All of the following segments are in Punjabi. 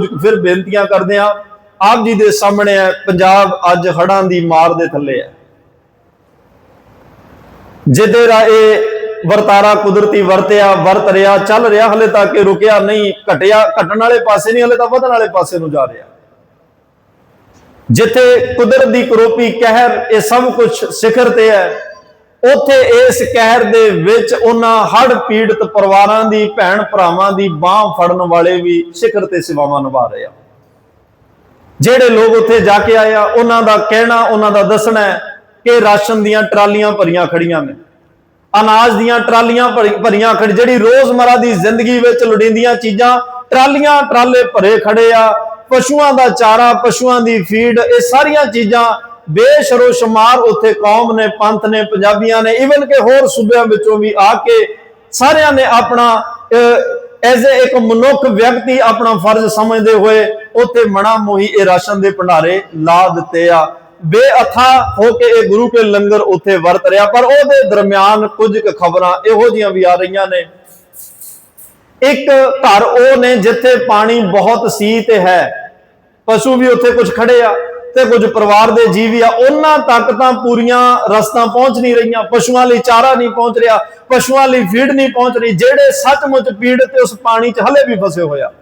ਕੁਝ ਫਿਰ ਬੇਨਤੀਆਂ ਕਰਦੇ ਆ ਆਪ ਜੀ ਦੇ ਸਾਹਮਣੇ ਹੈ, ਪੰਜਾਬ ਅੱਜ ਹੜਾਂ ਦੀ ਮਾਰ ਦੇ ਥੱਲੇ ਹੈ। ਜਿਹਦੇ ਰਾ ਇਹ ਵਰਤਾਰਾ ਕੁਦਰਤੀ ਵਰਤਿਆ, ਵਰਤ ਰਿਹਾ, ਚੱਲ ਰਿਹਾ, ਹਲੇ ਤੱਕ ਇਹ ਰੁਕਿਆ ਨਹੀਂ, ਘਟਿਆ, ਘਟਣ ਵਾਲੇ ਪਾਸੇ ਨਹੀਂ, ਹਲੇ ਤਾਂ ਵਧਣ ਵਾਲੇ ਪਾਸੇ ਨੂੰ ਜਾ ਰਿਹਾ। ਜਿੱਥੇ ਕੁਦਰਤ ਦੀ ਕਰੋਪੀ, ਕਹਿਰ, ਇਹ ਸਭ ਕੁਝ ਸਿਖਰ ਤੇ ਹੈ। ਉੱਥੇ ਇਸ ਕਹਿਰ ਦੇ ਵਿੱਚ ਉਹਨਾਂ ਹੜ ਪੀੜਤ ਪਰਿਵਾਰਾਂ ਦੀ, ਭੈਣ ਭਰਾਵਾਂ ਦੀ ਬਾਹ ਫੜਨ ਵਾਲੇ ਵੀ ਸਿਖਰ ਤੇ ਸੇਵਾਵਾਂ ਨਿਭਾ ਰਹੇ ਆ। ਜਿਹੜੇ ਲੋਕ ਉੱਥੇ ਜਾ ਕੇ ਆਏ ਉਹਨਾਂ ਦਾ ਕਹਿਣਾ, ਉਹਨਾਂ ਦਾ ਦੱਸਣਾ ਹੈ ਕਿ ਰਾਸ਼ਨ ਦੀਆਂ ਟਰਾਲੀਆਂ ਭਰੀਆਂ ਖੜੀਆਂ ਨੇ। ਅਨਾਜ ਦੀਆਂ ਟਰਾਲੀਆਂ ਭਰੀ- ਭਰੀਆਂ ਖੜੀ ਜਿਹੜੀ ਰੋਜ਼ਮਰਾ ਦੀ ਜ਼ਿੰਦਗੀ ਵਿੱਚ ਲੋੜੀਂਦੀਆਂ ਚੀਜ਼ਾਂ, ਟਰਾਲੀਆਂ, ਟਰਾਲੇ ਭਰੇ ਖੜੇ ਆ, ਪਸ਼ੂਆਂ ਦਾ ਚਾਰਾ, ਪਸ਼ੂਆਂ ਦੀ ਫੀਡ, ਇਹ ਸਾਰੀਆਂ ਚੀਜ਼ਾਂ ਬੇਸ਼ਰੋ ਸ਼ੁਮਾਰ ਉੱਥੇ ਕੌਮ ਨੇ, ਪੰਥ ਨੇ, ਪੰਜਾਬੀਆਂ ਨੇ ਇਵਨ ਕਿ ਹੋਰ ਸੂਬਿਆਂ ਵਿੱਚੋਂ ਵੀ ਆ ਕੇ ਸਾਰਿਆਂ ਨੇ ਆਪਣਾ ਐਜ਼ ਇੱਕ ਮਨੁੱਖ ਵਿਅਕਤੀ ਆਪਣਾ ਫਰਜ਼ ਸਮਝਦੇ ਹੋਏ ਉੱਥੇ ਮਣਾ ਮੋਹੀ ਇਹ ਰਾਸ਼ਨ ਦੇ ਭੰਡਾਰੇ ਲਾ ਦਿੱਤੇ ਆ। ਬੇਅਥਾ ਹੋ ਕੇ ਇਹ ਗੁਰੂ ਕੇ ਲੰਗਰ ਉੱਥੇ ਵਰਤ ਰਿਹਾ, ਪਰ ਉਹਦੇ ਦਰਮਿਆਨ ਕੁਝ ਕੁ ਖਬਰਾਂ ਇਹੋ ਜੀਆਂ ਵੀ ਆ ਰਹੀਆਂ ਨੇ। ਇੱਕ ਘਰ ਉਹ ਨੇ ਜਿੱਥੇ ਪਾਣੀ ਬਹੁਤ ਸੀ ਤੇ ਹੈ। ਪਸ਼ੂ ਵੀ ਉੱਥੇ ਕੁਝ ਖੜੇ ਆ। ਤੇ ਕੁਝ ਪਰਿਵਾਰ ਦੇ ਜੀਵ ਆ, ਉਹਨਾਂ ਤੱਕ ਤਾਂ ਪੂਰੀਆਂ ਰਸਤਾ ਪਹੁੰਚ ਨਹੀਂ ਰਹੀਆਂ, ਪਸ਼ੂਆਂ ਲਈ ਚਾਰਾ ਨਹੀਂ ਪਹੁੰਚ ਰਿਹਾ, ਪਸ਼ੂਆਂ ਲਈ ਫੀਡ ਨਹੀਂ ਪਹੁੰਚ ਰਹੀ, ਜਿਹੜੇ ਸੱਚਮੁੱਚ ਪੀੜਤ ਉਸ ਪਾਣੀ 'ਚ ਹਲੇ ਵੀ ਫਸੇ ਹੋਇਆ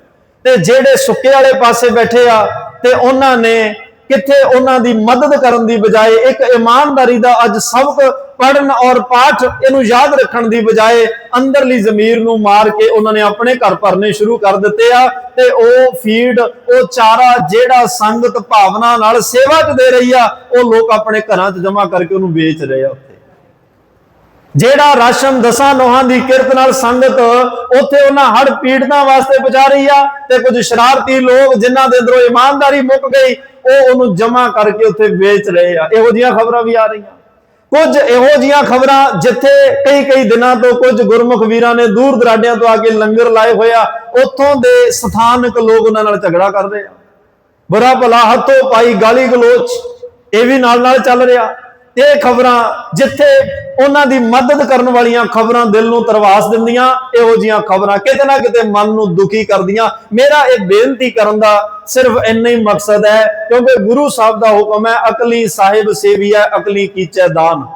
ਤੇ ਜਿਹੜੇ ਸੁੱਕੇ ਵਾਲੇ ਪਾਸੇ ਬੈਠੇ ਆ, ਤੇ ਉਹਨਾਂ ਨੇ ਕਿੱਥੇ ਉਹਨਾਂ ਦੀ ਮਦਦ ਕਰਨ ਦੀ ਬਜਾਏ ਇੱਕ ਇਮਾਨਦਾਰੀ ਦਾ ਅੱਜ ਸਬਕ ਪੜਨ ਔਰ ਪਾਠ ਇਹਨੂੰ ਯਾਦ ਰੱਖਣ ਦੀ ਬਜਾਏ ਅੰਦਰਲੀ ਜ਼ਮੀਰ ਨੂੰ ਮਾਰ ਕੇ ਉਹਨਾਂ ਨੇ ਆਪਣੇ ਘਰ ਭਰਨੇ ਸ਼ੁਰੂ ਕਰ ਦਿੱਤੇ ਆ ਤੇ ਉਹ ਫੀਡ, ਉਹ ਚਾਰਾ ਜਿਹੜਾ ਸੰਗਤ ਭਾਵਨਾ ਨਾਲ ਸੇਵਾ ਚ ਦੇ ਰਹੀ ਆ, ਉਹ ਲੋਕ ਆਪਣੇ ਘਰਾਂ 'ਚ ਜਮ੍ਹਾਂ ਕਰਕੇ ਉਹਨੂੰ ਵੇਚ ਰਹੇ ਆ ਉੱਥੇ। ਜਿਹੜਾ ਰਾਸ਼ਨ ਦਸਾਂ ਨੋਹਾਂ ਦੀ ਕਿਰਤ ਨਾਲ ਸੰਗਤ ਉੱਥੇ ਉਹਨਾਂ ਹੜ ਪੀੜਤਾਂ ਵਾਸਤੇ ਪਹੁੰਚਾ ਰਹੀ ਆ ਤੇ ਕੁਝ ਸ਼ਰਾਰਤੀ ਲੋਕ ਜਿਨ੍ਹਾਂ ਦੇ ਅੰਦਰੋਂ ਇਮਾਨਦਾਰੀ ਮੁੱਕ ਗਈ, ਉਹ ਉਹਨੂੰ ਜਮ੍ਹਾਂ ਕਰਕੇ ਉੱਥੇ ਵੇਚ ਰਹੇ ਆ। ਇਹੋ ਜੀਆਂ ਖਬਰਾਂ ਵੀ ਆ ਰਹੀਆਂ। ਕੁਝ ਇਹੋ ਜੀਆਂ ਖਬਰਾਂ ਜਿੱਥੇ ਕਈ ਕਈ ਦਿਨਾਂ ਤੋਂ ਕੁਝ ਗੁਰਮੁਖ ਵੀਰਾਂ ਨੇ ਦੂਰ ਦਰਾਡਿਆਂ ਤੋਂ ਆ ਕੇ ਲੰਗਰ ਲਾਏ ਹੋਇਆ ਉੱਥੋਂ ਦੇ ਸਥਾਨਕ ਲੋਕ ਉਹਨਾਂ ਨਾਲ ਝਗੜਾ ਕਰਦੇ ਆ। ਬੁਰਾ ਭਲਾ ਹੱਥੋਂ ਪਾਈ ਗਾਲੀ ਗਲੋਚ ਇਹ ਵੀ ਨਾਲ ਨਾਲ ਚੱਲ ਰਿਹਾ। ਇਹ ਖਬਰਾਂ ਜਿੱਥੇ ਉਹਨਾਂ ਦੀ ਮਦਦ ਕਰਨ ਵਾਲੀਆਂ ਖਬਰਾਂ ਦਿਲ ਨੂੰ ਤਰਵਾਸ ਦਿੰਦੀਆਂ, ਇਹੋ ਜੀਆਂ ਖਬਰਾਂ ਕਿਤੇ ਨਾ ਕਿਤੇ ਮਨ ਨੂੰ ਦੁਖੀ ਕਰਦੀਆਂ। ਮੇਰਾ ਇਹ ਬੇਨਤੀ ਕਰਨ ਦਾ ਸਿਰਫ ਇੰਨਾ ਹੀ ਮਕਸਦ ਹੈ, ਕਿਉਂਕਿ ਗੁਰੂ ਸਾਹਿਬ ਦਾ ਹੁਕਮ ਹੈ, ਅਕਲੀ ਸਾਹਿਬ ਸੇਵੀਆ ਅਕਲੀ ਕੀਚੈ ਦਾਨ।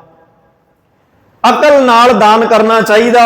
ਅਕਲ ਨਾਲ ਦਾਨ ਕਰਨਾ ਚਾਹੀਦਾ।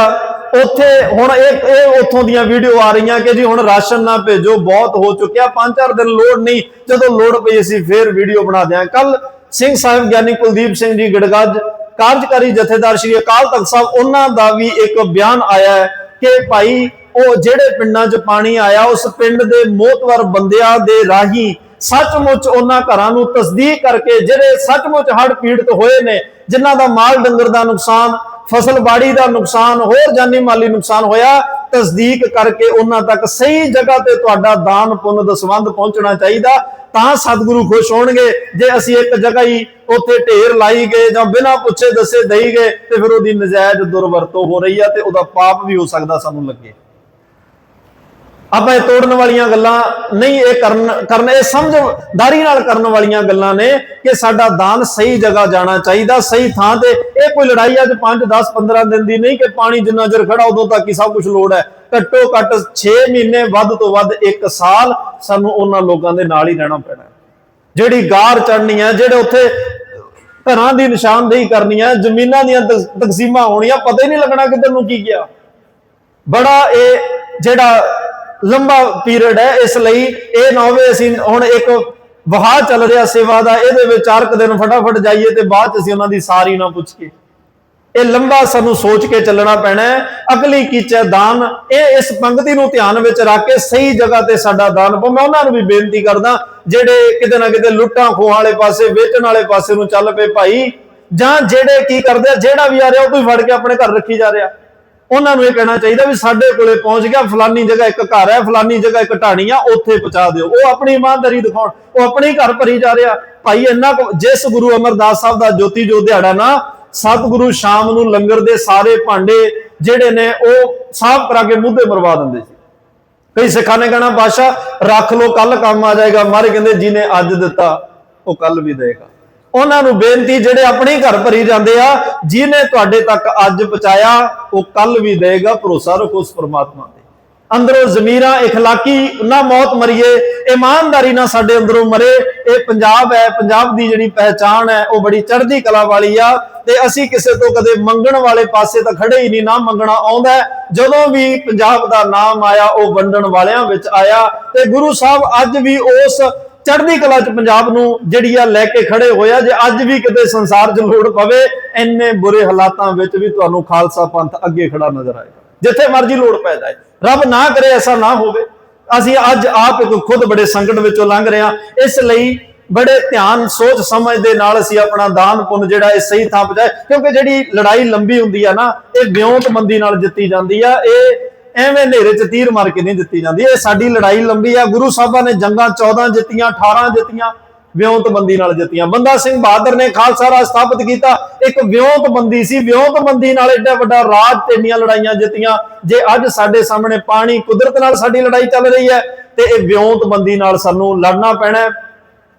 ਉੱਥੇ ਹੁਣ ਇਹ ਇਹ ਉੱਥੋਂ ਦੀਆਂ ਵੀਡੀਓ ਆ ਰਹੀਆਂ ਕਿ ਜੀ ਹੁਣ ਰਾਸ਼ਨ ਨਾ ਭੇਜੋ, ਬਹੁਤ ਹੋ ਚੁੱਕਿਆ, ਪੰਜ ਚਾਰ ਦਿਨ ਲੋੜ ਨਹੀਂ। ਜਦੋਂ ਲੋੜ ਪਈ ਅਸੀਂ ਫੇਰ ਵੀਡੀਓ ਬਣਾ ਦਿਆਂ। ਕੱਲ ਸਿੰਘ ਸਾਹਿਬ ਗਿਆਨੀ ਕੁਲਦੀਪ ਸਿੰਘ ਜੀ ਗੜਗੱਜ, ਕਾਰਜਕਾਰੀ ਜਥੇਦਾਰ ਸ਼੍ਰੀ ਅਕਾਲ ਤਖਤ ਸਾਹਿਬ, ਉਹਨਾਂ ਦਾ ਵੀ ਇੱਕ ਬਿਆਨ ਆਇਆ ਹੈ ਕਿ ਭਾਈ ਉਹ ਜਿਹੜੇ ਪਿੰਡਾਂ 'ਚ ਪਾਣੀ ਆਇਆ, ਉਸ ਪਿੰਡ ਦੇ ਮੋਤਵਰ ਬੰਦਿਆਂ ਦੇ ਰਾਹੀਂ ਸੱਚਮੁੱਚ ਉਹਨਾਂ ਘਰਾਂ ਨੂੰ ਤਸਦੀਕ ਕਰਕੇ ਜਿਹੜੇ ਸੱਚਮੁੱਚ ਹੜ੍ਹ ਪੀੜਤ ਹੋਏ ਨੇ, ਜਿਨ੍ਹਾਂ ਦਾ ਮਾਲ ਡੰਗਰ ਦਾ ਨੁਕਸਾਨ ਫਸਲ ਬਾੜੀ ਦਾ ਨੁਕਸਾਨ, ਹੋਰ ਜਾਨੀ ਮਾਲੀ ਨੁਕਸਾਨ ਹੋਇਆ, ਤਸਦੀਕ ਕਰਕੇ ਉਹਨਾਂ ਤੱਕ ਸਹੀ ਜਗ੍ਹਾ ਤੇ ਤੁਹਾਡਾ ਦਾਨ ਪੁੰਨ ਦਾ ਸੰਬੰਧ ਪਹੁੰਚਣਾ ਚਾਹੀਦਾ। ਤਾਂ ਸਤਿਗੁਰੂ ਖੁਸ਼ ਹੋਣਗੇ, ਜੇ ਅਸੀਂ ਇੱਕ ਜਗ੍ਹਾ ਹੀ ਉੱਥੇ ਢੇਰ ਲਾਈ ਗਏ ਜਾਂ ਬਿਨਾਂ ਪੁੱਛੇ ਦੱਸੇ ਦਈ ਗਏ, ਤੇ ਫਿਰ ਉਹਦੀ ਨਜਾਇਜ਼ ਦੁਰਵਰਤੋਂ ਹੋ ਰਹੀ ਆ ਤੇ ਉਹਦਾ ਪਾਪ ਵੀ ਹੋ ਸਕਦਾ ਸਾਨੂੰ ਲੱਗੇ। ਆਪਾਂ ਇਹ ਤੋੜਨ ਵਾਲੀਆਂ ਗੱਲਾਂ ਨਹੀਂ, ਇਹ ਕਰਨ ਕਰਨ, ਇਹ ਸਮਝਦਾਰੀ ਨਾਲ ਕਰਨ ਵਾਲੀਆਂ ਗੱਲਾਂ ਨੇ ਕਿ ਸਾਡਾ ਦਾਨ ਸਹੀ ਜਗ੍ਹਾ ਜਾਣਾ ਚਾਹੀਦਾ, ਸਹੀ ਥਾਂ ਤੇ। ਇਹ ਕੋਈ ਲੜਾਈ ਅੱਜ 5 10 15 ਦਿਨ ਦੀ ਨਹੀਂ ਕਿ ਪਾਣੀ ਜਿੰਨਾ ਚਿਰ ਖੜਾ ਉਦੋਂ ਤੱਕ ਹੀ ਸਭ ਕੁਝ ਲੋੜ ਹੈ। ਘੱਟੋ ਘੱਟ 6 ਮਹੀਨੇ ਵੱਧ ਤੋਂ ਵੱਧ 1 ਸਾਲ ਸਾਨੂੰ ਉਹਨਾਂ ਲੋਕਾਂ ਦੇ ਨਾਲ ਹੀ ਰਹਿਣਾ ਪੈਣਾ ਜਿਹੜੀ ਗਾਰ ਚੜਨੀ ਹੈ, ਜਿਹੜੇ ਉੱਥੇ ਘਰਾਂ ਦੀ ਨਿਸ਼ਾਨਦੇਹੀ ਕਰਨੀ ਹੈ, ਜ਼ਮੀਨਾਂ ਦੀਆਂ ਤਕਸੀਮਾਂ ਹੋਣੀਆਂ, ਪਤਾ ਹੀ ਨਹੀਂ ਲੱਗਣਾ ਕਿੱਧਰ ਨੂੰ ਕੀ ਗਿਆ। ਬੜਾ ਇਹ ਜਿਹੜਾ ਲੰਬਾ ਪੀਰੀਅਡ ਹੈ, ਇਸ ਲਈ ਇਹ ਨਾ ਹੋਵੇ ਅਸੀਂ ਹੁਣ ਇੱਕ ਵਹਾ ਚੱਲ ਰਿਹਾ ਸੇਵਾ ਦਾ, ਇਹਦੇ ਵਿੱਚ ਚਾਰ ਕੁ ਦਿਨ ਫਟਾਫਟ ਜਾਈਏ ਤੇ ਬਾਅਦ ਚ ਅਸੀਂ ਉਹਨਾਂ ਦੀ ਸਾਰੀ ਨਾ ਪੁੱਛ ਇਹ ਲੰਬਾ ਸਾਨੂੰ ਸੋਚ ਕੇ ਚੱਲਣਾ ਪੈਣਾ ਅਗਲੀ ਅਕਲੀ ਕੀਚੈ ਦਾਨ, ਇਹ ਇਸ ਪੰਗਤੀ ਨੂੰ ਧਿਆਨ ਵਿੱਚ ਰੱਖ ਕੇ ਸਹੀ ਜਗ੍ਹਾ ਤੇ ਸਾਡਾ ਦਾਨ ਪਾਓ ਮੈਂ ਉਹਨਾਂ ਨੂੰ ਵੀ ਬੇਨਤੀ ਕਰਦਾ, ਜਿਹੜੇ ਕਿਤੇ ਨਾ ਕਿਤੇ ਲੁੱਟਾਂ ਖੋਹਾਂ ਵਾਲੇ ਪਾਸੇ, ਵੇਚਣ ਵਾਲੇ ਪਾਸੇ ਨੂੰ ਚੱਲ ਪਏ ਭਾਈ, ਜਾਂ ਜਿਹੜੇ ਕੀ ਕਰਦੇ ਆ, ਜਿਹੜਾ ਵੀ ਆ ਰਿਹਾ ਉਹ ਕੋਈ ਫੜ ਕੇ ਆਪਣੇ ਘਰ ਰੱਖੀ ਜਾ ਰਿਹਾ। ਉਹਨਾਂ ਨੂੰ ਇਹ ਕਹਿਣਾ ਚਾਹੀਦਾ ਵੀ ਸਾਡੇ ਕੋਲੇ ਪਹੁੰਚ ਗਿਆ, ਫਲਾਨੀ ਜਗ੍ਹਾ ਇੱਕ ਘਰ ਹੈ, ਫਲਾਨੀ ਜਗ੍ਹਾ ਇੱਕ ਢਾਣੀ ਆ ਉੱਥੇ ਪਹੁੰਚਾ ਦਿਓ। ਉਹ ਆਪਣੀ ਇਮਾਨਦਾਰੀ ਦਿਖਾਉਣ, ਉਹ ਆਪਣੇ ਘਰ ਭਰੀ ਜਾ ਰਿਹਾ। ਭਾਈ, ਇੰਨਾ ਕੁ- ਜਿਸ ਗੁਰੂ ਅਮਰਦਾਸ ਸਾਹਿਬ ਦਾ ਜੋਤੀ ਜੋ ਦਿਹਾੜਾ ਨਾ, ਸਤਿਗੁਰੂ ਸ਼ਾਮ ਨੂੰ ਲੰਗਰ ਦੇ ਸਾਰੇ ਭਾਂਡੇ ਜਿਹੜੇ ਨੇ, ਉਹ ਸਾਫ਼ ਕਰਾ ਕੇ ਮੂੰਹ ਤੇ ਮਰਵਾ ਦਿੰਦੇ ਸੀ। ਕਈ ਸਿੱਖਾਂ ਨੇ ਕਹਿਣਾ, ਬਾਦਸ਼ਾਹ, ਰੱਖ ਲੋ ਕੱਲ ਕੰਮ ਆ ਜਾਏਗਾ। ਮਾਰੇ ਕਹਿੰਦੇ, ਜਿਹਨੇ ਅੱਜ ਦਿੱਤਾ, ਉਹ ਕੱਲ ਵੀ ਦੇਗਾ। ਉਹਨਾਂ ਨੂੰ ਬੇਨਤੀ ਜਿਹੜੇ ਆਪਣੇ ਘਰ ਭਰੀ ਜਾਂਦੇ ਆ ਜਿਹਨੇ ਤੁਹਾਡੇ ਤੱਕ ਅੱਜ ਪਹੁੰਚਾਇਆ ਉਹ ਕੱਲ ਵੀ ਦੇਗਾ ਭਰੋਸਾ ਰੱਖੋ ਉਸ ਪ੍ਰਮਾਤਮਾ ਤੇ ਅੰਦਰੋਂ ਜ਼ਮੀਰਾਂ اخلاقی ਨਾ ਮੌਤ ਮਰੀਏ ਇਮਾਨਦਾਰੀ ਨਾਲ ਸਾਡੇ ਅੰਦਰੋਂ ਮਰੇ ਇਹ ਪੰਜਾਬ ਹੈ ਪੰਜਾਬ ਦੀ ਜਿਹੜੀ ਪਹਿਚਾਣ ਹੈ ਉਹ ਬੜੀ ਚੜ੍ਹਦੀ ਕਲਾ ਵਾਲੀ ਆ ਤੇ ਅਸੀਂ ਕਿਸੇ ਤੋਂ ਕਦੇ ਮੰਗਣ ਵਾਲੇ ਪਾਸੇ ਤਾਂ ਖੜੇ ਹੀ ਨਹੀਂ ਨਾ ਮੰਗਣਾ ਆਉਂਦਾ ਹੈ। ਜਦੋਂ ਵੀ ਪੰਜਾਬ ਦਾ ਨਾਮ ਆਇਆ ਉਹ ਵੰਡਣ ਵਾਲਿਆਂ ਵਿੱਚ ਆਇਆ ਤੇ ਗੁਰੂ ਸਾਹਿਬ ਅੱਜ ਵੀ ਉਸ ਚੜ੍ਹਦੀ ਕਲਾ ਚ ਪੰਜਾਬ ਨੂੰ ਜਿਹੜੀ ਆ ਲੈ ਕੇ ਖੜੇ ਹੋਇਆ ਜੇ ਅੱਜ ਵੀ ਕਿਤੇ ਸੰਸਾਰ 'ਚ ਲੋੜ ਪਵੇ, ਇੰਨੇ ਬੁਰੇ ਹਾਲਾਤਾਂ ਵਿੱਚ ਵੀ ਤੁਹਾਨੂੰ ਖਾਲਸਾ ਪੰਥ ਅੱਗੇ ਖੜਾ ਨਜ਼ਰ ਆਏਗਾ। ਜਿੱਥੇ ਮਰਜ਼ੀ ਲੋੜ ਪੈ ਜਾਏ। ਰੱਬ ਨਾ ਕਰੇ ਐਸਾ ਨਾ ਹੋਵੇ। ਅਸੀਂ ਅੱਜ ਆਪ ਇੱਕ ਖੁਦ ਬੜੇ ਸੰਕਟ ਵਿੱਚੋਂ ਲੰਘ ਰਹੇ ਹਾਂ ਇਸ ਲਈ ਬੜੇ ਧਿਆਨ, ਸੋਚ, ਸਮਝ ਦੇ ਨਾਲ ਅਸੀਂ ਆਪਣਾ ਦਾਨ ਪੁੰਨ ਜਿਹੜਾ ਇਹ ਸਹੀ ਥਾਂ ਪਹੁੰਚਾਏ। ਕਿਉਂਕਿ ਜਿਹੜੀ ਲੜਾਈ ਲੰਬੀ ਹੁੰਦੀ ਆ ਨਾ, ਇਹ ਵਿਉਂਤਬੰਦੀ ਨਾਲ ਜਿੱਤੀ ਜਾਂਦੀ ਆ। ਇਹ ਐਵੇਂ ਹਨੇਰੇ ਚ ਤੀਰ ਮਾਰ ਕੇ ਨਹੀਂ ਜਿੱਤੀ ਜਾਂਦੀ। ਇਹ ਸਾਡੀ ਲੜਾਈ ਲੰਬੀ ਆ। ਗੁਰੂ ਸਾਹਿਬਾਂ ਨੇ ਜੰਗਾਂ 14 ਜਿੱਤੀਆਂ 18 ਜਿੱਤੀਆਂ, ਵਿਉਂਤਬੰਦੀ ਨਾਲ ਜਿੱਤੀਆਂ। ਬੰਦਾ ਸਿੰਘ ਬਹਾਦਰ ਨੇ ਖਾਲਸਾ ਰਾਜ ਸਥਾਪਿਤ ਕੀਤਾ। ਇੱਕ ਵਿਉਂਤਬੰਦੀ ਸੀ। ਵਿਉਂਤਬੰਦੀ ਨਾਲ ਐਡਾ ਵੱਡਾ ਰਾਜ ਤੇ ਇੰਨੀਆਂ ਲੜਾਈਆਂ ਜਿੱਤੀਆਂ। ਜੇ ਅੱਜ ਸਾਡੇ ਸਾਹਮਣੇ ਪਾਣੀ ਕੁਦਰਤ ਨਾਲ ਸਾਡੀ ਲੜਾਈ ਚੱਲ ਰਹੀ ਹੈ, ਤੇ ਇਹ ਵਿਉਂਤਬੰਦੀ ਨਾਲ ਸਾਨੂੰ ਲੜਨਾ ਪੈਣਾ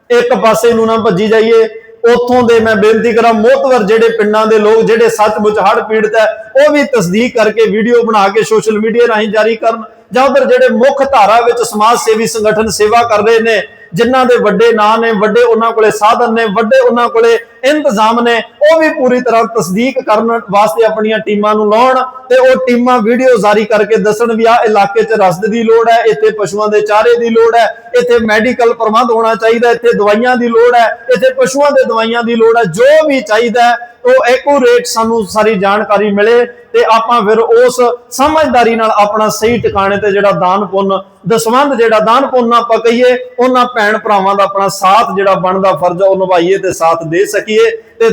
ਇੱਕ ਪਾਸੇ ਨੂੰ ਨਾ ਭੱਜੀ ਜਾਈਏ। ਉਥੋਂ ਦੇ ਮੈਂ ਬੇਨਤੀ ਕਰਾਂ ਮੋਤਵਰ ਜਿਹੜੇ ਪਿੰਡਾਂ ਦੇ ਲੋਕ, ਜਿਹੜੇ ਸੱਚਮੁੱਚ ਹੜ੍ਹ ਪੀੜਤ ਹੈ, ਉਹ ਵੀ ਤਸਦੀਕ ਕਰਕੇ ਵੀਡੀਓ ਬਣਾ ਕੇ ਸੋਸ਼ਲ ਮੀਡੀਆ ਰਾਹੀਂ ਜਾਰੀ ਕਰਨ। ਜਾਂ ਉਧਰ ਜਿਹੜੇ ਮੁੱਖ ਧਾਰਾ ਵਿੱਚ ਸਮਾਜ ਸੇਵੀ ਸੰਗਠਨ ਸੇਵਾ ਕਰ ਰਹੇ ਨੇ ਜਿਨ੍ਹਾਂ ਦੇ ਵੱਡੇ ਨਾਂ ਨੇ, ਵੱਡੇ ਉਹਨਾਂ ਕੋਲੇ ਸਾਧਨ ਨੇ, ਵੱਡੇ ਉਹਨਾਂ ਕੋਲੇ ਇੰਤਜ਼ਾਮ ਨੇ, ਉਹ ਵੀ ਪੂਰੀ ਤਰ੍ਹਾਂ ਤਸਦੀਕ ਕਰਨ ਵਾਸਤੇ ਆਪਣੀਆਂ ਟੀਮਾਂ ਨੂੰ ਲਾਉਣ ਤੇ ਉਹ ਟੀਮਾਂ ਵੀਡੀਓ ਜਾਰੀ ਕਰਕੇ ਦੱਸਣ ਵੀ ਆ ਇਲਾਕੇ 'ਚ ਰਸਦ ਦੀ ਲੋੜ ਹੈ, ਇੱਥੇ ਪਸ਼ੂਆਂ ਦੇ ਚਾਰੇ ਦੀ ਲੋੜ ਹੈ, ਇੱਥੇ ਮੈਡੀਕਲ ਪ੍ਰਬੰਧ ਹੋਣਾ ਚਾਹੀਦਾ, ਇੱਥੇ ਦਵਾਈਆਂ ਦੀ ਲੋੜ ਹੈ, ਇੱਥੇ ਪਸ਼ੂਆਂ ਦੇ ਦਵਾਈਆਂ ਦੀ ਲੋੜ ਹੈ, ਜੋ ਵੀ ਚਾਹੀਦਾ ਹੈ, ਉਹ ਐਕੂਰੇਟ ਸਾਨੂੰ ਸਾਰੀ ਜਾਣਕਾਰੀ ਮਿਲੇ ਤੇ ਆਪਾਂ ਫਿਰ ਉਸ ਸਮਝਦਾਰੀ ਨਾਲ ਆਪਣਾ ਸਹੀ ਟਿਕਾਣੇ ਤੇ ਜਿਹੜਾ ਦਾਨ ਪੁੰਨ ਦਸਵੰਧ ਜਿਹੜਾ ਦਾਨ ਪੁੰਨ ਆਪਾਂ ਕਹੀਏ ਉਹਨਾਂ ਭੈਣ ਭਰਾਵਾਂ ਦਾ ਆਪਣਾ ਸਾਥ ਜਿਹੜਾ ਬਣਦਾ ਫਰਜ਼ ਉਹ ਨਿਭਾਈਏ ਤੇ ਸਾਥ ਦੇ ਸਕੀਏ ਤੇ